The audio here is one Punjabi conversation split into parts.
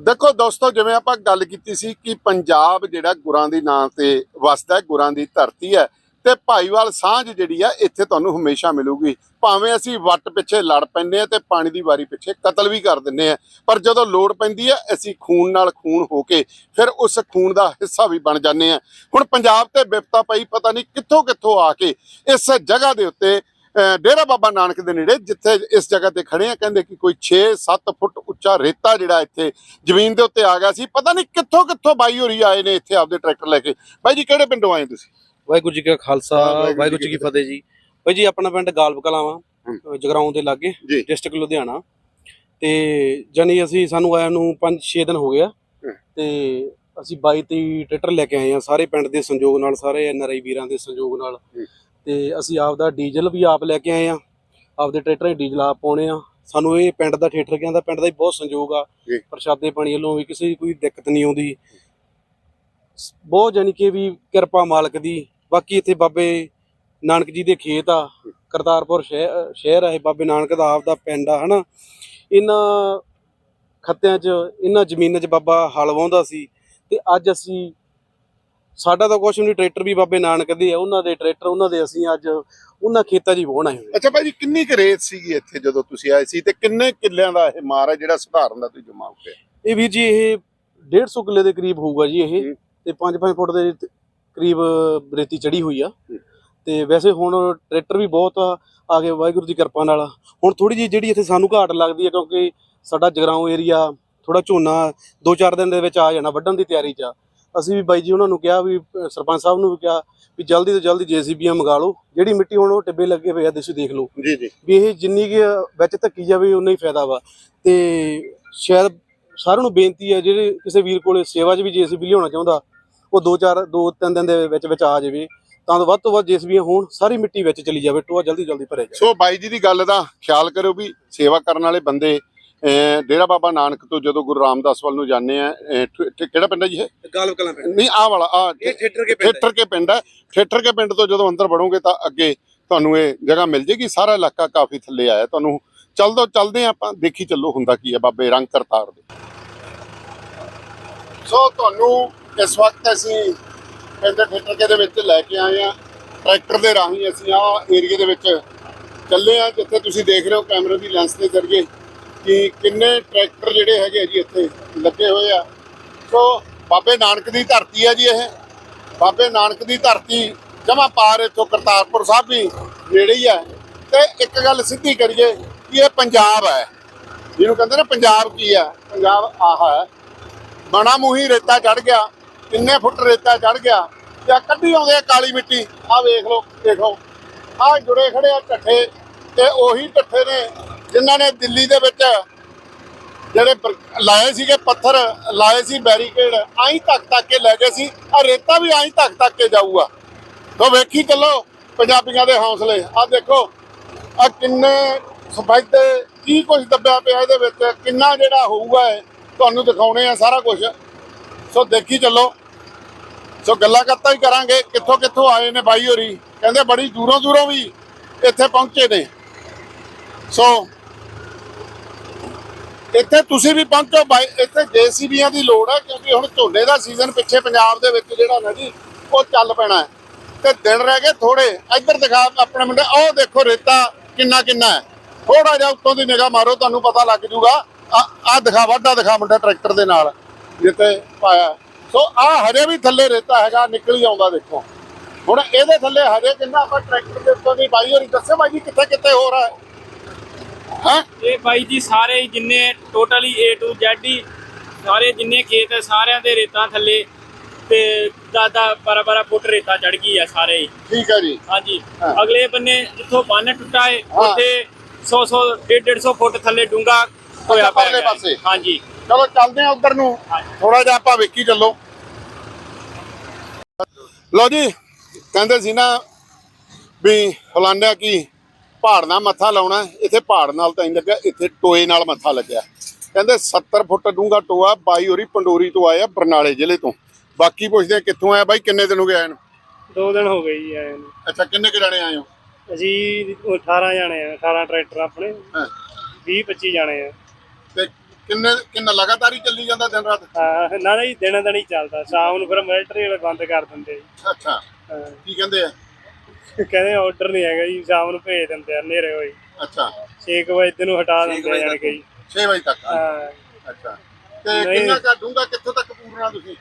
ਦੇਖੋ ਦੋਸਤੋ, ਜਿਵੇਂ ਆਪਾਂ ਗੱਲ ਕੀਤੀ ਸੀ ਕਿ ਪੰਜਾਬ ਜਿਹੜਾ ਗੁਰਾਂ ਦੀ ਨਾਂ ਤੇ ਵਸਦਾ ਹੈ, ਗੁਰਾਂ ਦੀ ਧਰਤੀ ਹੈ, ਤੇ ਭਾਈਵਾਲ ਸਾਂਝ ਜਿਹੜੀ ਆ, ਇੱਥੇ ਤੁਹਾਨੂੰ ਹਮੇਸ਼ਾ ਮਿਲੂਗੀ। ਭਾਵੇਂ ਅਸੀਂ ਵੱਟ ਪਿੱਛੇ ਲੜ ਪੈਂਦੇ ਆ ਤੇ ਪਾਣੀ ਦੀ ਵਾਰੀ ਪਿੱਛੇ ਕਤਲ ਵੀ ਕਰ ਦਿੰਨੇ ਆ ਪਰ ਜਦੋਂ ਲੋੜ ਪੈਂਦੀ ਹੈ, ਅਸੀਂ ਖੂਨ ਨਾਲ ਖੂਨ ਹੋ ਕੇ ਫਿਰ ਉਸ ਖੂਨ ਦਾ ਹਿੱਸਾ ਵੀ ਬਣ ਜਾਂਦੇ ਆ ਹੁਣ ਪੰਜਾਬ ਤੇ ਬਿਪਤਾ ਪਈ, ਪਤਾ ਨਹੀਂ ਕਿੱਥੋਂ ਕਿੱਥੋਂ ਆ ਕੇ ਇਸ ਜਗ੍ਹਾ ਦੇ ਉੱਤੇ ਡੇਰਾ ਬਾਬਾ ਨਾਨਕ ਦੇ ਨੇੜੇ ਜਿੱਥੇ ਇਸ ਜਗ੍ਹਾ ਤੇ ਖੜੇ ਆ ਕਹਿੰਦੇ ਕਿ ਕੋਈ 6-7 ਫੁੱਟ ਉੱਚਾ ਰੇਤਾ ਜਿਹੜਾ ਇੱਥੇ ਜ਼ਮੀਨ ਦੇ ਉੱਤੇ ਆ ਗਿਆ ਸੀ। ਪਤਾ ਨਹੀਂ ਕਿੱਥੋਂ ਕਿੱਥੋਂ ਬਾਈ ਹੋਰੀ ਆਏ ਨੇ ਇੱਥੇ ਆਪਦੇ ਟਰੈਕਟਰ ਲੈ ਕੇ। ਬਾਈ ਜੀ ਕਿਹੜੇ ਪਿੰਡੋਂ ਆਏ ਤੁਸੀਂ? ਵਾਹਿਗੁਰੂ ਜੀ ਕਾ ਖਾਲਸਾ ਵਾਹਿਗੁਰੂ ਜੀ ਕੀ ਫਤਿਹ। ਜੀ। ਭਾਈ ਜੀ ਆਪਣਾ ਪਿੰਡ ਗਾਲਬ ਕਲਾਵਾ ਜਗਰਾਉਂ ਦੇ ਲਾਗੇ। ਡਿਸਟ੍ਰਿਕਟ ਲੁਧਿਆਣਾ। ਤੇ ਜਾਨੀ ਅਸੀਂ ਸਾਨੂੰ ਆਇਆ ਨੂੰ 5-6 ਦਿਨ ਹੋ ਗਿਆ। ਤੇ ਅਸੀਂ 22 23 ਟਰੈਕਟਰ ਲੈ ਕੇ ਆਏ ਆ ਸਾਰੇ ਪਿੰਡ ਦੇ ਸੰਯੋਗ ਨਾਲ ਸਾਰੇ ਐਨਆਰਆਈ ਵੀਰਾਂ ਦੇ ਸੰਯੋਗ ਨਾਲ। ਤੇ ਅਸੀਂ ਆਪ ਦਾ ਡੀਜ਼ਲ ਵੀ ਆਪ ਲੈ ਕੇ ਆਏ ਆ ਆਪਦੇ ਟਰੈਕਟਰਾਂ 'ਚ ਡੀਜ਼ਲ ਆਪ ਪਾਉਣੇ ਆ। ਸਾਨੂੰ ਇਹ ਪਿੰਡ ਦਾ ਠੇਠਰ ਗਿਆ ਦਾ ਪਿੰਡ ਦਾ ਵੀ ਬਹੁਤ ਸੰਯੋਗ ਆ। ਜੀ। ਪ੍ਰਸ਼ਾਦੇ ਪਾਣੀ ਵੱਲੋਂ ਵੀ ਕਿਸੇ ਦੀ ਕੋਈ ਦਿੱਕਤ ਨਹੀਂ ਆਉਂਦੀ। ਬਹੁਤ ਜਾਨੀ ਕਿ ਵੀ ਕਿਰਪਾ ਮਾਲਕ ਦੀ। ਬਾਕੀ ਇੱਥੇ ਬਾਬੇ ਨਾਨਕ ਜੀ ਦੇ ਖੇਤ ਆ। ਕਰਤਾਰਪੁਰ ਸ਼ਹਿ- ਸ਼ਹਿਰ ਆ ਇਹ ਬਾਬੇ ਨਾਨਕ ਦਾ ਆਪ ਦਾ ਪਿੰਡ ਆ ਹਨਾ। ਇਹਨਾਂ ਖੱਤਿਆਂ 'ਚ ਇਹਨਾਂ ਜ਼ਮੀਨਾਂ 'ਚ ਬਾਬਾ ਹਲ ਵਾਹੁੰਦਾ ਸੀ। ਤੇ ਅੱਜ ਅਸੀਂ ਸਾਡਾ ਤਾਂ ਕੁਛ ਨਹੀਂ ਟਰੈਕਟਰ ਵੀ ਬਾਬੇ ਨਾਨਕ ਦੇ ਆ ਉਹਨਾਂ ਦੇ ਟਰੈਕਟਰ ਉਹਨਾਂ ਦੇ ਅਸੀਂ ਅੱਜ ਉਹਨਾਂ ਖੇਤਾਂ 'ਚ ਹੀ ਵਾਹੁਣ ਆਏ ਹੋਏ ਅੱਛਾ ਬਾਈ ਜੀ ਕਿੰਨੀ ਕੁ ਰੇਤ ਸੀਗੀ ਇੱਥੇ ਜਦੋਂ ਤੁਸੀਂ ਆਏ ਸੀ ਤੇ ਕਿੰਨੇ ਕਿੱਲਿਆਂ ਦਾ ਇਹ ਮਾਰ ਹੈ ਜਿਹੜਾ ਸੁਧਾਰਨ ਦਾ ਤੁਸੀਂ ਜਮਾ ਉੱਤੇ? ਇਹ ਵੀਰ ਜੀ ਇਹ 150 ਕਿੱਲੇ ਦੇ ਕਰੀਬ ਹੋਊਗਾ ਜੀ ਇਹ। ਤੇ 5-5 ਫੁੱਟ ਦੇ ਕਰੀਬ ਰੇਤੀ ਚੜੀ ਹੋਈ ਆ। ਤੇ ਵੈਸੇ ਹੁਣ ਟਰੈਕਟਰ ਵੀ ਬਹੁਤ ਆ ਆ ਗਏ ਵਾਹਿਗੁਰੂ ਦੀ ਕਿਰਪਾ ਨਾਲ ਹੁਣ ਥੋੜੀ ਜਿਹੀ ਜਿਹੜੀ ਇੱਥੇ ਸਾਨੂੰ ਘਾਟ ਲੱਗਦੀ ਹੈ ਕਿਉਂਕਿ ਸਾਡਾ ਜਗਰਾਉਂ ਏਰੀਆ ਥੋੜਾ ਝੋਨਾ 2-4 ਦਿਨ ਦੇ ਵਿੱਚ ਆ ਜਾਣਾ ਵੱਢਣ ਦੀ ਤਿਆਰੀ 'ਚ ਆ। ਅਸੀਂ ਵੀ ਬਾਈ ਜੀ ਉਹਨਾਂ ਨੂੰ ਕਿਹਾ ਵੀ ਸਰਪੰਚ ਸਾਹਿਬ ਨੂੰ ਵੀ ਕਿਹਾ ਵੀ ਜਲਦੀ ਤੋਂ ਜਲਦੀ ਜੀਸੀਬੀਆਂ ਮੰਗਾ ਲਓ। ਜਿਹੜੀ ਮਿੱਟੀ ਹੁਣ ਉਹ ਟਿੱਬੇ ਲੱਗੇ ਪਏ ਆ ਤੁਸੀਂ ਦੇਖ ਲਓ। ਜੀ ਜੀ। ਵੀ ਇਹ ਜਿੰਨੀ ਕਿ ਵਿੱਚ ਧੱਕੀ ਜਾਵੇ ਉਨਾ ਹੀ ਫਾਇਦਾ ਵਾ। ਤੇ ਸ਼ਾਇਦ ਸਾਰਿਆਂ ਨੂੰ ਬੇਨਤੀ ਹੈ ਜਿਹੜੇ ਕਿਸੇ ਵੀਰ ਕੋਲੇ ਸੇਵਾ 'ਚ ਵੀ ਜੀਸੀਬੀ ਲਿਆਉਣਾ ਚਾਹੁੰਦਾ ਉਹ 2-4 2-3 ਦਿਨ ਦੇ ਵਿੱਚ ਵਿੱਚ ਆ ਜਾਵੇ। ਤਾਂ ਵੱਧ ਤੋਂ ਵੱਧ ਜੀਸੀਬੀਆਂ ਹੋਣ ਸਾਰੀ ਮਿੱਟੀ ਵਿੱਚ ਚਲੀ ਜਾਵੇ ਟੋਆ ਜਲਦੀ ਜਲਦੀ ਭਰਿਆ ਜਾਵੇ। ਸੋ ਬਾਈ ਜੀ ਦੀ ਗੱਲ ਦਾ ਖਿਆਲ ਕਰਿਓ ਵੀ ਸੇਵਾ ਕਰਨ ਵਾਲੇ ਬੰਦੇ ਡੇਰਾ ਬਾਬਾ ਨਾਨਕ ਤੋਂ ਜਦੋਂ ਗੁਰੂ ਰਾਮਦਾਸ ਵੱਲ ਨੂੰ ਜਾਂਦੇ ਆ ਕਿਹੜਾ ਪਿੰਡ ਹੈ ਜੀ ਇਹ? ਗਾਲਬ ਕਲਾਂ ਨਹੀਂ ਆਹ ਵਾਲਾ ਆ ਥੀਏਟਰ ਕੇ ਠੇਠਰ ਕੇ ਪਿੰਡ ਹੈ। ਠੇਠਰ ਕੇ ਪਿੰਡ ਤੋਂ ਜਦੋਂ ਅੰਦਰ ਵੜੋਗੇ ਤਾਂ ਅੱਗੇ ਤੁਹਾਨੂੰ ਇਹ ਜਗ੍ਹਾ ਮਿਲ ਜੇਗੀ। ਸਾਰਾ ਇਲਾਕਾ ਕਾਫੀ ਥੱਲੇ ਆਇਆ। ਤੁਹਾਨੂੰ ਚੱਲ ਦੋ ਚੱਲਦੇ ਆਪਾਂ। ਦੇਖੀ ਚੱਲੋ ਹੁੰਦਾ ਕੀ ਹੈ ਬਾਬੇ ਰੰਗ ਕਰਤਾਰ ਦੇ। ਸੋ ਤੁਹਾਨੂੰ ਇਸ ਵਕਤ ਅਸੀਂ ਪਿੰਡ ਠੇਠਰ ਕੇ ਦੇ ਵਿੱਚ ਲੈ ਕੇ ਆਏ ਆ ਟਰੈਕਟਰ ਦੇ ਰਾਹੀਂ ਅਸੀਂ ਆ ਏਰੀਆ ਦੇ ਵਿੱਚ ਚੱਲੇ ਆ ਜਿੱਥੇ ਤੁਸੀਂ ਦੇਖ ਰਹੇ ਹੋ ਕੈਮਰੇ ਦੀ ਲੈਂਸ ਦੇ ਜ਼ਰੀਏ। ਕਿ ਕਿੰਨੇ ਟਰੈਕਟਰ ਜਿਹੜੇ ਹੈਗੇ ਆ ਜੀ ਇੱਥੇ ਲੱਗੇ ਹੋਏ ਆ। ਸੋ ਬਾਬੇ ਨਾਨਕ ਦੀ ਧਰਤੀ ਹੈ ਜੀ ਇਹ। ਬਾਬੇ ਨਾਨਕ ਦੀ ਧਰਤੀ ਜਮਾ ਪਾਰ ਇੱਥੋਂ ਕਰਤਾਰਪੁਰ ਸਾਹਿਬ ਵੀ ਨੇੜੇ ਹੀ ਹੈ ਤੇ ਇੱਕ ਗੱਲ ਸਿੱਧੀ ਕਰੀਏ ਕਿ ਇਹ ਪੰਜਾਬ ਹੈ ਜਿਹਨੂੰ ਕਹਿੰਦੇ ਨੇ ਪੰਜਾਬ ਕੀ ਹੈ ਪੰਜਾਬ ਆਹਾ ਹੈ ਬਣਾ ਮੂੰਹੀ ਰੇਤਾ ਚੜ ਗਿਆ। ਕਿੰਨੇ ਫੁੱਟ ਰੇਤਾ ਚੜ ਗਿਆ। ਜਾਂ ਕੱਢੀ ਆਉਂਦੇ ਆ ਕਾਲੀ ਮਿੱਟੀ। ਆਹ ਵੇਖ ਲਓ, ਦੇਖੋ। ਆਹ ਜੁੜੇ ਖੜੇ ਆ ਢੱਠੇ ਤੇ ਉਹੀ ਟੱਠੇ ਨੇ ਜਿਨ੍ਹਾਂ ਨੇ ਦਿੱਲੀ ਦੇ ਵਿੱਚ ਜਿਹੜੇ ਲਾਏ ਸੀਗੇ ਪੱਥਰ, ਲਾਏ ਸੀ ਬੈਰੀਕੇਡ, ਆਈ ਤੱਕ ਤੱਕ ਕੇ ਲੈ ਗਏ ਸੀ। ਆ ਰੇਤਾ ਵੀ ਆਈ ਤੱਕ ਤੱਕ ਕੇ ਜਾਊਗਾ। ਤੋ ਵੇਖੀ ਚੱਲੋ ਪੰਜਾਬੀਆਂ ਦੇ ਹੌਸਲੇ। ਆ ਦੇਖੋ ਆ ਕਿੰਨੇ ਸਫੈਦੇ, ਕੀ ਕੁਝ ਦੱਬਿਆ ਪਿਆ ਇਹਦੇ ਵਿੱਚ, ਕਿੰਨਾ ਜਿਹੜਾ ਹੋਊਗਾ ਇਹ, ਤੁਹਾਨੂੰ ਦਿਖਾਉਣੇ ਆ ਸਾਰਾ ਕੁਝ ਸੋ ਦੇਖੀ ਚੱਲੋ। ਸੋ ਗੱਲਾਂ ਕਰਤਾ ਹੀ ਕਰਾਂਗੇ, ਕਿੱਥੋਂ ਕਿੱਥੋਂ ਆਏ ਨੇ ਬਾਈ ਹੋਰੀ। ਕਹਿੰਦੇ ਬੜੀ ਦੂਰੋਂ ਦੂਰੋਂ ਵੀ ਇੱਥੇ ਪਹੁੰਚੇ ਨੇ। ਸੋ ਇੱਥੇ ਤੁਸੀਂ ਵੀ ਪਹੁੰਚੋ ਬਾਈ, ਇੱਥੇ ਜੇਸੀਬੀਆਂ ਦੀ ਲੋੜ ਹੈ, ਕਿਉਂਕਿ ਹੁਣ ਝੋਨੇ ਦਾ ਸੀਜ਼ਨ ਪਿੱਛੇ ਪੰਜਾਬ ਦੇ ਵਿੱਚ ਜਿਹੜਾ ਨਾ ਜੀ, ਉਹ ਚੱਲ ਪੈਣਾ ਹੈ। ਤੇ ਦਿਨ ਰਹਿ ਗਏ ਥੋੜੇ ਇੱਧਰ ਦਿਖਾ ਆਪਣੇ ਮੁੰਡੇ ਉਹ ਦੇਖੋ ਰੇਤਾ ਕਿੰਨਾ ਕਿੰਨਾ ਹੈ। ਥੋੜਾ ਜਿਹਾ ਉੱਤੋਂ ਦੀ ਨਿਗਾਹ ਮਾਰੋ, ਤੁਹਾਨੂੰ ਪਤਾ ਲੱਗ ਜੂਗਾ। ਆ ਦਿਖਾ, ਵਾਢਾ ਦਿਖਾ ਮੁੰਡਾ ਟਰੈਕਟਰ ਦੇ ਨਾਲ ਜਿੱਤੇ ਪਾਇਆ। ਸੋ ਆ ਹਰੇ ਵੀ ਥੱਲੇ ਰੇਤਾ ਹੈਗਾ, ਨਿਕਲ ਹੀ ਆਉਂਦਾ ਦੇਖੋ। ਹੁਣ ਇਹਦੇ ਥੱਲੇ ਹਰੇ ਕਿੰਨਾ ਆਪਾਂ ਟਰੈਕਟਰ ਦੇ ਉੱਤੋਂ ਦੀ ਬਾਈ ਹੋਰੀ ਦੱਸੇ ਬਾਈ ਜੀ ਕਿੱਥੇ ਕਿੱਥੇ ਹੋ ਰਿਹਾ ਹੈ। ਹਾਂ ਇਹ ਬਾਈ ਜੀ ਸਾਰੇ ਹੀ ਜਿੰਨੇ ਟੋਟਲੀ A to Z ਹੀ ਸਾਰੇ ਜਿੰਨੇ ਖੇਤ ਹੈ ਸਾਰਿਆਂ ਦੇ ਰੇਤਾਂ ਥੱਲੇ ਤੇ ਦਾਦਾ 12 12 ਫੁੱਟ ਰੇਤਾ ਚੜ ਗਈ ਆ ਸਾਰੇ ਹੀ ਠੀਕ ਹੈ ਜੀ ਹਾਂਜੀ ਹਾਂ। ਅਗਲੇ ਬੰਨੇ ਜਿੱਥੋਂ ਬੰਨ ਟੁੱਟਾ ਹੈ ਹਾਂ। ਉੱਥੇ 100 100 150 150 ਫੁੱਟ ਥੱਲੇ ਡੂੰਗਾ ਹੋਇਆ ਅੱਛਾ, ਪਰਲੇ ਪਿਆ ਪਾਸੇ। ਹਾਂਜੀ ਚਲੋ ਚੱਲਦੇ ਆ ਉਧਰ ਨੂੰ ਹਾਂਜੀ। ਥੋੜਾ ਜਿਹਾ ਆਪਾਂ ਵੇਖੀ ਚੱਲੋ ਲਓ ਜੀ ਕਹਿੰਦੇ ਸੀ ਨਾ ਵੀ ਫਲਾਨਿਆ ਕੀ ਪਹਾੜ ਨਾਲ ਮੱਥਾ ਲਾਉਣਾ। ਇੱਥੇ ਪਹਾੜ ਨਾਲ ਤਾਂ ਨਹੀਂ ਲੱਗਿਆ ਇੱਥੇ ਟੋਏ ਨਾਲ ਮੱਥਾ ਲੱਗਿਆ। ਕਹਿੰਦੇ 70 ਫੁੱਟ ਡੂੰਘਾ ਟੋਆ ਬਾਈ ਹੋਰੀ ਪੰਡੋਰੀ ਤੋਂ ਆਇਆ ਬਰਨਾਲੇ ਜ਼ਿਲ੍ਹੇ ਤੋਂ। ਬਾਕੀ ਪੁੱਛਦੇ ਆ ਕਿੱਥੋਂ ਆਇਆ ਬਾਈ ਕਿੰਨੇ ਦਿਨ ਹੋ ਗਏ ਆਏ ਨੂੰ? ਦੋ ਦਿਨ ਹੋ ਗਏ ਜੀ ਆਏ ਨੂੰ। ਅੱਛਾ ਕਿੰਨੇ ਕੁ ਜਾਣੇ ਆਏ ਹੋ? ਅਸੀਂ 18 ਜਾਣੇ ਆ 18 ਟਰੈਕਟਰ ਆਪਣੇ। ਹਾਂ। 20 25 ਜਾਣੇ ਆ। ਤੇ ਕਿੰਨੇ ਕਿੰਨਾ ਲਗਾਤਾਰ ਹੀ ਚੱਲੀ ਜਾਂਦਾ ਦਿਨ ਰਾਤ? ਹਾਂ ਨਾ ਨਹੀਂ ਦਿਨ ਦਿਨ ਹੀ ਚੱਲਦਾ। ਸ਼ਾਮ ਨੂੰ ਫਿਰ ਮਿਲਟਰੀ ਵਾਲੇ ਬੰਦ ਕਰ ਦਿੰਦੇ ਅੱਛਾ। ਕੀ ਕਹਿੰਦੇ ਆ? ਕਹਿੰਦੇ ਆਰਡਰ ਨਹੀਂ ਹੈਗਾ ਜੀ ਸ਼ਾਮ ਨੂੰ ਭੇਜ ਦਿੰਦੇ ਆ ਹਨੇਰੇ ਹੋਈ ਅੱਛਾ। 6 ਵਜੇ ਨੂੰ ਹਟਾ ਦਿੰਦੇ ਜਾਣ ਕੇ। ਜੀ 6 ਵਜੇ ਤੱਕ। ਹਾਂ। ਅੱਛਾ। ਤੇ ਨਹੀਂ। ਕਿੰਨਾ ਕਾ ਡੂੰਗਾ ਕਿੱਥੋਂ ਤੱਕ ਪੂਰਨਾ ਤੁਸੀਂ?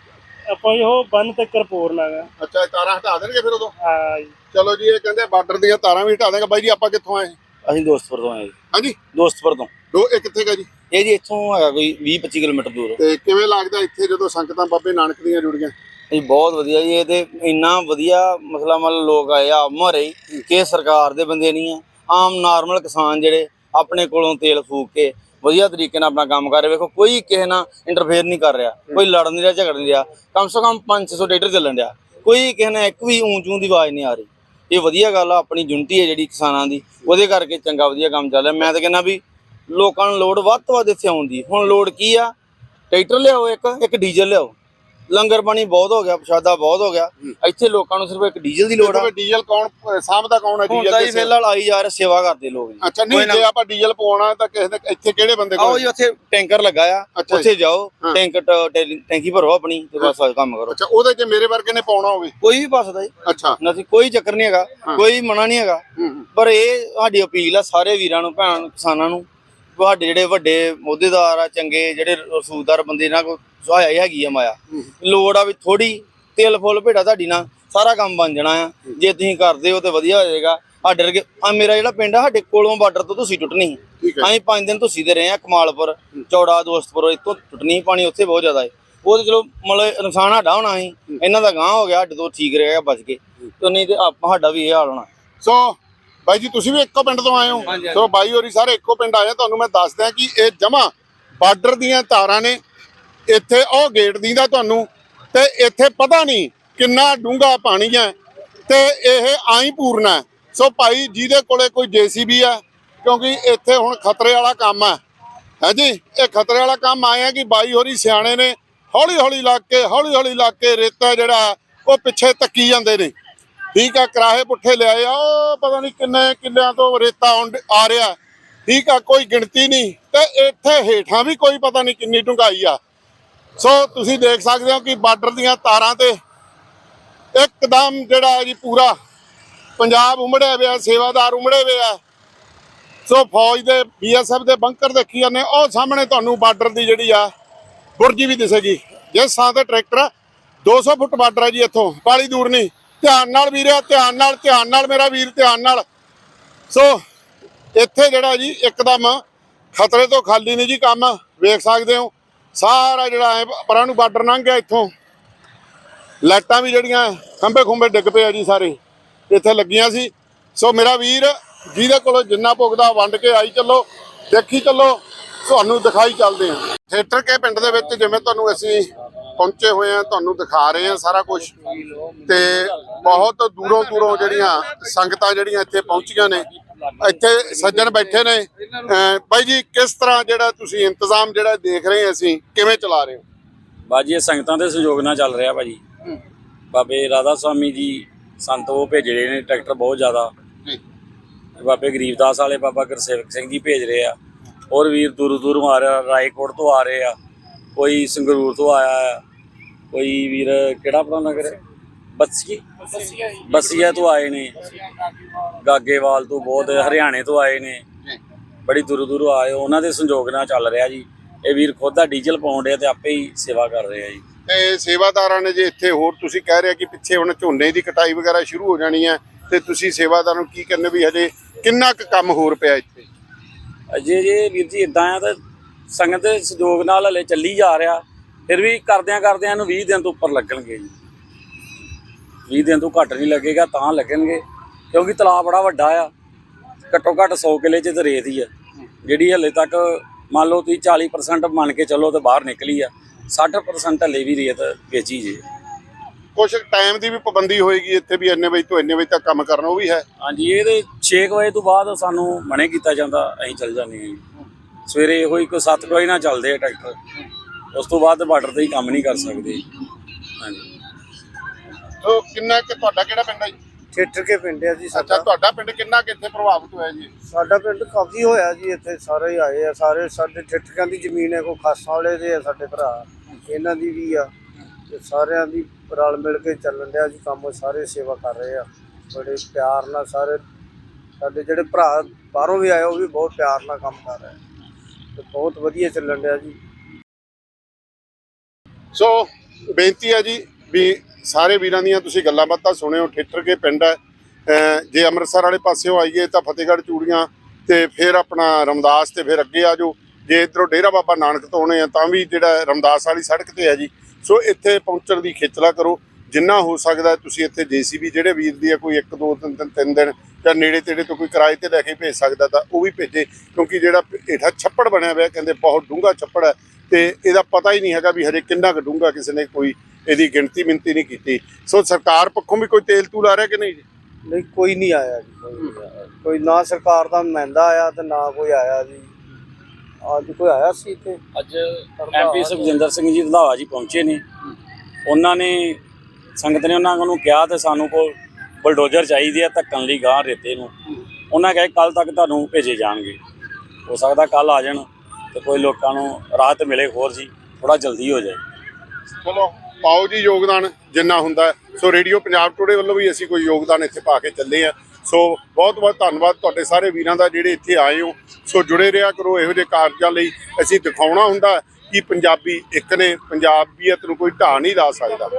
ਆਪਾਂ ਜੀ ਉਹ ਬੰਨ ਤੱਕ ਪੂਰਨਾ ਗਾ ਅੱਛਾ ਇਹ ਤਾਰਾਂ ਹਟਾ ਦੇਣਗੇ ਫਿਰ ਉਦੋਂ? ਹਾਂ ਜੀ। ਚਲੋ ਜੀ ਇਹ ਕਹਿੰਦੇ ਬਾਰਡਰ ਦੀਆਂ ਤਾਰਾਂ ਵੀ ਹਟਾ ਦੇਣਗੇ। ਬਾਈ ਜੀ ਆਪਾਂ ਕਿੱਥੋਂ ਆਏ? ਅਸੀਂ ਦੋਸਤਪੁਰ ਤੋਂ ਆਏ ਜੀ। ਹਾਂਜੀ? ਦੋਸਤਪੁਰ ਤੋਂ। ਦੋ ਇਹ ਕਿੱਥੇ ਗਾ ਜੀ? ਇਹ ਜੀ ਇੱਥੋਂ ਹੈਗਾ ਕੋਈ 20 25 ਕਿਲੋਮੀਟਰ ਦੂਰ। ਤੇ ਕਿਵੇਂ ਲੱਗਦਾ ਇੱਥੇ ਜਦੋਂ ਸੰਗਤਾਂ ਬਾਬੇ ਨਾਨਕ ਦੀਆਂ ਜੁੜੀਆਂ? ਇਹ ਬਹੁਤ ਵਧੀਆ ਜੀ, ਇਹ ਤੇ ਇੰਨਾ ਵਧੀਆ ਮਸਲਾ ਮਤਲਬ ਲੋਕ ਆਏ ਆ ਮਰੇ ਕਿ ਸਰਕਾਰ ਦੇ ਬੰਦੇ ਨਹੀਂ ਆ। ਆਮ ਨਾਰਮਲ ਕਿਸਾਨ ਜਿਹੜੇ ਆਪਣੇ ਕੋਲੋਂ ਤੇਲ ਫੂਕ ਕੇ ਵਧੀਆ ਤਰੀਕੇ ਨਾਲ ਆਪਣਾ ਕੰਮ ਕਰ ਰਹੇ, ਵੇਖੋ, ਕੋਈ ਕਿਸੇ ਨਾਲ ਇੰਟਰਫੇਅਰ ਨਹੀਂ ਕਰ ਰਿਹਾ, ਕੋਈ ਲੜ ਨਹੀਂ ਰਿਹਾ ਝਗੜ ਨਹੀਂ ਰਿਹਾ, ਕਮ ਸੇ ਕਮ 500 ਟਰੈਕਟਰ ਚੱਲਣ ਰਿਹਾ ਕੋਈ ਕਿਸੇ ਨਾਲ ਇੱਕ ਵੀ ਊਂਚ ਊਂ ਦੀ ਆਵਾਜ਼ ਨਹੀਂ ਆ ਰਹੀ। ਇਹ ਵਧੀਆ ਗੱਲ ਆ, ਆਪਣੀ ਯੂਨਿਟੀ ਹੈ ਜਿਹੜੀ ਕਿਸਾਨਾਂ ਦੀ, ਉਹਦੇ ਕਰਕੇ ਚੰਗਾ ਵਧੀਆ ਕੰਮ ਚੱਲ ਰਿਹਾ। ਮੈਂ ਤਾਂ ਕਹਿੰਦਾ ਵੀ ਲੋਕਾਂ ਨੂੰ ਲੋੜ ਵੱਧ ਤੋਂ ਵੱਧ ਇੱਥੇ ਆਉਣ ਦੀ। ਹੁਣ ਲੋੜ ਕੀ ਆ? ਟਰੈਕਟਰ ਲਿਆਓ ਇੱਕ ਇੱਕ ਡੀਜ਼ਲ ਲਿਆਓ। ਲੰਗਰ ਪਾਣੀ ਬਹੁਤ ਹੋ ਗਿਆ ਪ੍ਰਸ਼ਾਦਾ ਬਹੁਤ ਹੋ ਗਿਆ। ਇੱਥੇ ਲੋਕਾਂ ਨੂੰ ਸਿਰਫ ਇੱਕ ਡੀਜ਼ਲ ਦੀ ਲੋੜ ਆ। ਡੀਜ਼ਲ ਕੌਣ ਸਾਂਭਦਾ ਕੌਣ ਹੈ ਡੀਜ਼ਲ ਦੇ ਜੀ? ਫਿਲਹਾਲ ਆਈ ਜਾ ਰਹੇ ਸੇਵਾ ਕਰਦੇ ਲੋਕ ਜੀ। ਅੱਛਾ ਨਹੀਂ ਜੇ ਆਪਾਂ ਡੀਜ਼ਲ ਪਵਾਉਣਾ ਤਾਂ ਕਿਸੇ ਦੇ ਇੱਥੇ ਕਿਹੜੇ ਬੰਦੇ ਆਓ ਕੋਲ? ਜੀ ਉੱਥੇ ਟੈਂਕਰ ਲੱਗਾ ਆ। ਜੀ। ਉੱਥੇ ਜਾਓ। ਟੈਂਕ ਟੈਂਕੀ ਭਰੋ ਆਪਣੀ ਤੇ ਬਸ ਕੰਮ ਕਰੋ। ਅੱਛਾ ਉਹਦੇ 'ਚ ਮੇਰੇ ਵਰਗੇ ਨੇ ਪਾਉਣਾ ਹੋਵੇ? ਕੋਈ ਵੀ ਪਾਸਦਾ ਜੀ। ਅੱਛਾ। ਨਸੀ ਕੋਈ ਚੱਕਰ ਨਹੀਂ ਹੈਗਾ ਕੋਈ ਮਨਾ ਨਹੀਂ ਹੈਗਾ। ਪਰ ਇਹ ਸਾਡੀ ਅਪੀਲ ਆ ਸਾਰੇ ਵੀਰਾਂ ਨੂੰ ਭੈਣ ਕਿਸਾਨਾਂ ਨੂੰ ਤੁਹਾਡੇ ਜਿਹੜੇ ਵੱਡੇ ਅਹੁਦੇਦਾਰ ਆ ਚੰਗੇ ਜਿਹੜੇ ਰਸੂਲਦਾਰ ਬੰਦੇ ਨਾਲ ਕੋ ਸਹਾਇਆ ਹੈਗੀ ਆ ਮਾਇਆ। ਲੋੜ ਆ ਵੀ ਥੋੜੀ ਤੇਲ ਫੁੱਲ ਭੇੜਾ ਤੁਹਾਡੀ ਨਾਲ ਸਾਰਾ ਕੰਮ ਬਣ ਜਾਣਾ ਆ। ਜੇ ਤੁਸੀਂ ਕਰਦੇ ਹੋ ਤੇ ਵਧੀਆ ਹੋ ਜਾਏਗਾ। ਆ ਡਰ ਕੇ ਆ ਮੇਰਾ ਜਿਹੜਾ ਪਿੰਡ ਆ ਸਾਡੇ ਕੋਲੋਂ ਬਾਰਡਰ ਤੋਂ ਤੁਸੀਂ ਟੁੱਟਣੀ। ਅਸੀਂ ਪੰਜ ਦਿਨ ਤੁਸੀਂ ਦੇ ਰਹੇ ਆ ਕਮਾਲਪੁਰ ਚੌੜਾ ਦੋਸਤਪੁਰ ਇੱਥੋਂ ਟੁੱਟਣੀ ਪਾਣੀ ਉੱਥੇ ਬਹੁਤ ਜ਼ਿਆਦਾ ਹੈ। ਉਹ ਤੇ ਚਲੋ ਮਤਲਬ ਨੁਕਸਾਨ ਸਾਡਾ ਹੋਣਾ ਸੀ। ਇਹਨਾਂ ਦਾ ਗਾਂ ਹੋ ਗਿਆ ਸਾਡੇ ਤੋਂ ਠੀਕ ਰਿਹਾ ਬਚ ਕੇ ਤੇ ਨਹੀਂ ਤੇ ਆਪਾਂ ਸਾਡਾ ਵੀ ਇਹ ਹਾਲ ਹੋਣਾ। ਸੋ ਬਾਈ ਜੀ ਤੁਸੀਂ ਵੀ ਇੱਕੋ ਪਿੰਡ ਤੋਂ ਆਏ ਹੋ। ਸੋ ਬਾਈ ਹੋਰੀ ਸਾਰੇ ਇੱਕੋ ਪਿੰਡ ਆਏ ਆ। ਤੁਹਾਨੂੰ ਮੈਂ ਦੱਸਦਾ ਕਿ ਇਹ ਜਮਾ ਬਾਰਡਰ ਦੀਆਂ ਤਾਰਾਂ ਨੇ। ਇੱਥੇ ਉਹ ਗੇਟ ਦੀਂਦਾ ਤੁਹਾਨੂੰ ਤੇ ਇੱਥੇ ਪਤਾ ਨਹੀਂ ਕਿੰਨਾ ਡੂੰਘਾ ਪਾਣੀ ਹੈ ਤੇ ਇਹ ਆਈ ਪੂਰਨਾ। ਸੋ ਭਾਈ ਜਿਹਦੇ ਕੋਲੇ ਕੋਈ ਜੀਸੀਬੀ ਆ ਕਿਉਂਕਿ ਇੱਥੇ ਹੁਣ ਖਤਰੇ ਵਾਲਾ ਕੰਮ ਹੈ ਹੈ ਜੀ? ਇਹ ਖਤਰੇ ਵਾਲਾ ਕੰਮ ਆਇਆ ਕਿ ਬਾਈ ਹੋਰੀ ਸਿਆਣੇ ਨੇ ਹੌਲੀ ਹੌਲੀ ਲੱਗ ਕੇ ਹੌਲੀ ਹੌਲੀ ਲੱਗ ਕੇ ਰੇਤਾ ਜਿਹੜਾ ਉਹ ਪਿੱਛੇ ਤੱਕੀ ਜਾਂਦੇ ਨੇ। ਠੀਕ ਆ ਕਰਾਹੇ ਪੁੱਠੇ ਲਿਆਏ ਆ। ਉਹ ਪਤਾ ਨਹੀਂ ਕਿੰਨੇ ਕਿੱਲਿਆਂ ਤੋਂ ਰੇਤਾ ਆਉਣ- ਆ ਰਿਹਾ। ਠੀਕ ਆ ਕੋਈ ਗਿਣਤੀ ਨਹੀਂ। ਤੇ ਇੱਥੇ ਹੇਠਾਂ ਵੀ ਕੋਈ ਪਤਾ ਨਹੀਂ ਕਿੰਨੀ ਡੂੰਘਾਈ ਆ। ਸੋ ਤੁਸੀਂ ਦੇਖ ਸਕਦੇ ਹੋ ਕਿ ਬਾਰਡਰ ਦੀਆਂ ਤਾਰਾਂ ਤੇ ਇੱਕਦਮ ਜਿਹੜਾ ਜੀ ਪੂਰਾ ਪੰਜਾਬ ਉਮੜਿਆ ਹੋਇਆ ਸੇਵਾਦਾਰ ਉਮੜੇ ਹੋਇਆ ਸੋ ਫੌਜ ਦੇ ਬੀਐਸਐਫ ਦੇ ਬੰਕਰ ਦੇਖੀ ਜਾਂਦੇ ਉਹ ਸਾਹਮਣੇ ਤੁਹਾਨੂੰ ਬਾਰਡਰ ਦੀ ਜਿਹੜੀ ਆ ਬੁਰਜੀ ਵੀ ਦਿਸੇਗੀ। ਜਿਸ ਥਾਂ ਤੇ ਟਰੈਕਟਰ ਆ, 200 ਫੁੱਟ ਬਾਰਡਰ ਹੈ ਜੀ ਇੱਥੋਂ ਬਾਲੀ ਦੂਰ ਨਹੀਂ। ਧਿਆਨ ਨਾਲ ਵੀਰਿਆ, ਧਿਆਨ ਨਾਲ ਧਿਆਨ ਨਾਲ ਮੇਰਾ ਵੀਰ, ਧਿਆਨ ਨਾਲ। ਸੋ, ਇੱਥੇ ਜਿਹੜਾ ਜੀ, ਇੱਕਦਮ ਖਤਰੇ ਤੋਂ ਖਾਲੀ ਨਹੀਂ ਜੀ ਕੰਮ, ਵੇਖ ਸਕਦੇ ਹੋ। ਸਾਰਾ ਜਿਹੜਾ ਐ, ਪਰਾਂ ਨੂੰ ਬਾਰਡਰ ਲੰਘ ਗਿਆ ਇੱਥੋਂ। ਲਾਈਟਾਂ ਵੀ ਜਿਹੜੀਆਂ ਖੰਭੇ ਖੁੰਬੇ ਡਿੱਗ ਪਏ ਆ ਜੀ ਸਾਰੇ, ਇੱਥੇ ਲੱਗੀਆਂ ਸੀ। ਸੋ, ਮੇਰਾ ਵੀਰ, ਜਿਹਦੇ ਕੋਲੋਂ ਜਿੰਨਾ ਭੁਗਦਾ ਵੰਡ ਕੇ ਆਈ, ਚੱਲੋ, ਦੇਖੀ ਚੱਲੋ, ਤੁਹਾਨੂੰ ਦਿਖਾਈ ਚੱਲਦੇ ਆ। ਥੀਏਟਰ ਕੇ ਪਿੰਡ ਦੇ ਵਿੱਚ ਜਿਵੇਂ ਤੁਹਾਨੂੰ ਅਸੀਂ ਪਹੁੰਚੇ ਹੋਏ ਆ ਤੁਹਾਨੂੰ ਦਿਖਾ ਰਹੇ ਆ ਸਾਰਾ ਕੁਝ ਤੇ ਬਹੁਤ ਦੂਰੋਂ ਦੂਰੋਂ ਜਿਹੜੀਆਂ ਸੰਗਤਾਂ ਜਿਹੜੀਆਂ ਇੱਥੇ ਪਹੁੰਚੀਆਂ ਨੇ ਇੱਥੇ ਸੱਜਣ ਬੈਠੇ ਨੇ। ਬਾਈ ਜੀ ਕਿਸ ਤਰ੍ਹਾਂ ਜਿਹੜਾ ਤੁਸੀਂ ਇੰਤਜ਼ਾਮ ਜਿਹੜਾ ਦੇਖ ਰਹੇ ਅਸੀਂ ਕਿਵੇਂ ਚਲਾ ਰਹੇ ਹੋ? ਬਾਜੀ ਇਹ ਸੰਗਤਾਂ ਦੇ ਸਹਿਯੋਗ ਨਾਲ ਚੱਲ ਰਿਹਾ ਭਾਜੀ। ਬਾਬੇ ਰਾਧਾ ਸਵਾਮੀ ਜੀ ਸੰਤ ਉਹ ਭੇਜ ਰਹੇ ਨੇ ਟਰੈਕਟਰ ਬਹੁਤ ਜ਼ਿਆਦਾ। ਜੀ। ਬਾਬੇ ਗਰੀਬਦਾਸ ਵਾਲੇ ਬਾਬਾ ਗੁਰਸੇਵਕ ਸਿੰਘ ਜੀ ਭੇਜ ਰਹੇ ਆ। ਹੋਰ ਵੀਰ ਦੂਰ ਦੂਰੋਂ ਆ ਰਿਹਾ ਰਾਏਕੋਟ ਤੋਂ ਆ ਰਹੇ ਆ। ਕੋਈ ਸੰਗਰੂਰ ਤੋਂ ਆਇਆ ਆ ਕੋਈ ਵੀਰ ਕਿਹੜਾ ਆਪਣਾ ਨਗਰ ਹੈ? ਬੱਸੀ ਬੱਸੀਆ ਤੋਂ ਆਏ ਨੇ। ਗਾਗੇਵਾਲ ਤੋਂ ਬਹੁਤ ਹਰਿਆਣੇ ਤੋਂ ਆਏ ਨੇ। ਬੜੀ ਦੂਰ ਦੂਰੋਂ ਆਏ ਉਹਨਾਂ ਦੇ ਸੰਯੋਗ ਨਾਲ ਚੱਲ ਰਿਹਾ ਜੀ। ਇਹ ਵੀਰ ਖੁਦ ਦਾ ਡੀਜ਼ਲ ਪਾਉਣ ਡਿਆ ਤੇ ਆਪੇ ਹੀ ਸੇਵਾ ਕਰ ਰਹੇ ਆ ਜੀ। ਤੇ ਸੇਵਾਦਾਰਾਂ ਨੇ ਜੇ ਇੱਥੇ ਹੋਰ ਤੁਸੀਂ ਕਹਿ ਰਹੇ ਕਿ ਪਿੱਛੇ ਹੁਣ ਝੋਨੇ ਦੀ ਕਟਾਈ ਵਗੈਰਾ ਸ਼ੁਰੂ ਹੋ ਜਾਣੀ ਹੈ ਤੇ ਤੁਸੀਂ ਸੇਵਾਦਾਰਾਂ ਨੂੰ ਕੀ ਕਰਨੇ ਵੀ ਹਜੇ ਕਿੰਨਾ ਕੁ ਕੰਮ ਹੋਰ ਪਿਆ ਇੱਥੇ? ਅਜੇ ਜੇ ਵੀਰ ਜੀ ਇਦਾਂ ਆ ਤਾਂ ਸੰਗਤ ਦੇ ਸਹਿਯੋਗ ਨਾਲ ਹਲੇ ਚੱਲੀ ਜਾ ਰਿਹਾ। ਫਿਰ ਵੀ ਕਰਦਿਆਂ ਕਰਦਿਆਂ ਨੂੰ 20 ਦਿਨ ਤੋਂ ਉੱਪਰ ਲੱਗਣਗੇ ਜੀ। 20 ਦਿਨ ਤੋਂ ਘੱਟ ਨਹੀਂ ਲੱਗੇਗਾ ਤਾਂ ਲੱਗਣਗੇ। ਕਿਉਂਕਿ ਤਲਾਬ ਬੜਾ ਵੱਡਾ ਆ। ਘੱਟੋ ਘੱਟ 100 ਕਿਲੇ ਚ ਤਾਂ ਰੇਤ ਹੀ ਆ। ਜਿਹੜੀ ਹਲੇ ਤੱਕ ਮੰਨ ਲਓ ਤੁਸੀਂ 40% ਮੰਨ ਕੇ ਚੱਲੋ ਤੇ ਬਾਹਰ ਨਿਕਲੀ ਆ। 60% ਹਲੇ ਵੀ ਰੇਤ ਵੇਚੀ ਜੇ। ਕੁਝ ਟਾਈਮ ਦੀ ਵੀ ਪਾਬੰਦੀ ਹੋਏਗੀ ਇੱਥੇ ਵੀ ਇੰਨੇ ਵਜੇ ਤੋਂ ਇੰਨੇ ਵਜੇ ਤੱਕ ਕੰਮ ਕਰਨਾ ਉਹ ਵੀ ਹੈ। ਹਾਂਜੀ ਇਹਦੇ 6 ਵਜੇ ਤੋਂ ਬਾਅਦ ਸਾਨੂੰ ਮਨੇ ਕੀਤਾ ਜਾਂਦਾ ਅਸੀਂ ਚੱਲ ਜਾਂਦੇ ਹਾਂ ਜੀ। ਸਵੇਰੇ ਇਹੋ ਹੀ ਕੋਈ 7 ਵਜੇ ਨਾਲ ਚੱਲਦੇ ਆ ਟਰੈਕਟਰ। ਉਸ ਤੋਂ ਬਾਅਦ ਬਾਰਡਰ ਤੇ ਹੀ ਕੰਮ ਨਹੀਂ ਕਰ ਸਕਦੇ। ਹਾਂਜੀ। ਤੋ ਕਿੰਨਾ ਕਿ ਤੁਹਾਡਾ ਕਿਹੜਾ ਪਿੰਡ ਹੈ ਜੀ? ਠੇਠਰ ਕੇ ਪਿੰਡ ਆ ਜੀ ਅੱਛਾ ਸਾਡਾ ਤੁਹਾਡਾ ਪਿੰਡ ਕਿੰਨਾ ਕਿੱਥੇ ਪ੍ਰਭਾਵਿਤ ਹੋਇਆ ਜੀ? ਸਾਡਾ ਪਿੰਡ ਕਾਫੀ ਹੋਇਆ ਜੀ ਇੱਥੇ ਸਾਰੇ ਹੀ ਆਏ ਆ ਸਾਰੇ ਸਾਡੇ ਠੇਠਕਾਂ ਦੀ ਜ਼ਮੀਨ ਹੈ ਕੋਈ ਖਾਸਾਂ ਵਾਲੇ ਦੇ ਆ ਸਾਡੇ ਭਰਾ ਇਹਨਾਂ ਦੀ ਵੀ ਆ। ਤੇ ਸਾਰਿਆਂ ਦੀ ਰਲ ਮਿਲ ਕੇ ਚੱਲਣ ਡਿਆ ਜੀ ਕੰਮ ਸਾਰੇ ਸੇਵਾ ਕਰ ਰਹੇ ਆ। ਬੜੇ ਪਿਆਰ ਨਾਲ ਸਾਰੇ ਸਾਡੇ ਜਿਹੜੇ ਭਰਾ ਬਾਹਰੋਂ ਵੀ ਆਏ ਉਹ ਵੀ ਬਹੁਤ ਪਿਆਰ ਨਾਲ ਕੰਮ ਕਰ ਰਹੇ ਆ। ਤੇ ਬਹੁਤ ਵਧੀਆ ਚੱਲਣ ਡਿਆ ਜੀ। ਸੋ ਬੇਨਤੀ ਹੈ ਜੀ ਵੀ ਸਾਰੇ ਵੀਰਾਂ ਦੀਆਂ ਤੁਸੀਂ ਗੱਲਾਂ ਬਾਤਾਂ ਸੁਣਿਓ, ਠੇਠਰ ਕੇ ਪਿੰਡ ਹੈ। ਜੇ ਅੰਮ੍ਰਿਤਸਰ ਵਾਲੇ ਪਾਸਿਓਂ ਆਈਏ ਤਾਂ ਫਤਿਹਗੜ੍ਹ ਚੂੜੀਆਂ ਤੇ ਫਿਰ ਆਪਣਾ ਰਮਦਾਸ ਤੇ ਫਿਰ ਅੱਗੇ ਆ ਜਾਓ। ਜੇ ਇਧਰੋਂ ਡੇਰਾ ਬਾਬਾ ਨਾਨਕ ਤੋਂ ਆਉਣੇ ਆ ਤਾਂ ਵੀ ਜਿਹੜਾ ਰਮਦਾਸ ਵਾਲੀ ਸੜਕ ਤੇ ਹੈ ਜੀ। ਸੋ ਇੱਥੇ ਪਹੁੰਚਣ ਦੀ ਖੇਚਲਾ ਕਰੋ। ਜਿੰਨਾ ਹੋ ਸਕਦਾ ਤੁਸੀਂ ਇੱਥੇ ਜੀਸੀਬੀ ਜਿਹੜੇ ਵੀਰ ਦੀ ਆ, ਕੋਈ 1 2 3 3 ਤਿੰਨ ਦਿਨ ਜਾਂ ਨੇੜੇ ਤੇੜੇ ਤੋਂ ਕੋਈ ਕਿਰਾਏ ਤੇ ਲੈ ਕੇ ਭੇਜ ਸਕਦਾ ਤਾਂ ਉਹ ਵੀ ਭੇਜੇ ਕਿਉਂਕਿ ਜਿਹੜਾ ਹੇਠਾਂ ਛੱਪੜ ਬਣਿਆ ਹੋਇਆ ਕਹਿੰਦੇ ਬਹੁਤ ਡੂੰਘਾ ਛੱਪੜ ਹੈ ਤੇ ਇਹਦਾ ਪਤਾ ਹੀ ਨਹੀਂ ਹੈਗਾ ਵੀ ਹਜੇ ਕਿੰਨਾ ਕੁ ਡੂੰਘਾ ਕਿਸੇ ਨੇ ਕੋਈ ਇਹਦੀ ਗਿਣਤੀ ਮਿੰਤੀ ਨਹੀਂ ਕੀਤੀ। ਸੋ ਸਰਕਾਰ ਪੱਖੋਂ ਵੀ ਕੋਈ ਤੇਲ ਤੂਲ ਆ ਰਿਹਾ ਕਿ ਨਹੀਂ ਜੀ? ਨਹੀਂ ਕੋਈ ਨਹੀਂ ਆਇਆ ਜੀ। ਕੋਈ ਨਾ ਸਰਕਾਰ ਦਾ ਨੁਮਾਇੰਦਾ ਆਇਆ ਤੇ ਨਾ ਕੋਈ ਆਇਆ ਜੀ। ਅੱਜ ਕੋਈ ਆਇਆ ਸੀ ਇੱਥੇ? ਅੱਜ ਐਮਪੀ ਸੁਖਜਿੰਦਰ ਸਿੰਘ ਜੀ ਰੰਧਾਵਾ ਜੀ ਪਹੁੰਚੇ ਨੇ। ਉਹਨਾਂ ਨੇ ਸੰਗਤ ਨੇ ਉਹਨਾਂ ਨੂੰ ਕਿਹਾ ਤੇ ਸਾਨੂੰ ਕੋਲ ਬਲਡੋਜ਼ਰ ਚਾਹੀਦੀ ਆ ਧੱਕਣ ਲਈ ਗਾਂ ਰੇਤੇ ਨੂੰ। ਉਹਨਾਂ ਕਹੇ ਕੱਲ ਤੱਕ ਤੁਹਾਨੂੰ ਭੇਜੇ ਜਾਣਗੇ। ਹੋ ਸਕਦਾ ਕੱਲ ਆ ਜਾਣ ਤੇ ਕੋਈ ਲੋਕਾਂ ਨੂੰ ਰਾਹਤ ਮਿਲੇ ਹੋਰ ਜੀ ਥੋੜਾ ਜਲਦੀ ਹੋ ਜਾਏ। ਚਲੋ, ਪਾਓ ਜੀ ਯੋਗਦਾਨ ਜਿੰਨਾ ਹੁੰਦਾ। ਸੋ ਰੇਡੀਓ ਪੰਜਾਬ ਟੁਡੇ ਵੱਲੋਂ ਵੀ ਅਸੀਂ ਕੋਈ ਯੋਗਦਾਨ ਇੱਥੇ ਪਾ ਕੇ ਚੱਲੇ ਆ। ਸੋ ਬਹੁਤ ਬਹੁਤ ਧੰਨਵਾਦ ਤੁਹਾਡੇ ਸਾਰੇ ਵੀਰਾਂ ਦਾ ਜਿਹੜੇ ਇੱਥੇ ਆਏ ਹੋ। ਸੋ ਜੁੜੇ ਰਿਹਾ ਕਰੋ ਇਹੋ ਜਿਹੇ ਕਾਰਜਾਂ ਲਈ। ਅਸੀਂ ਦਿਖਾਉਣਾ ਹੁੰਦਾ ਕਿ ਪੰਜਾਬੀ ਇੱਕ ਨੇ, ਪੰਜਾਬੀਅਤ ਨੂੰ ਕੋਈ ਢਾਹ ਨਹੀਂ ਲਾ ਸਕਦਾ।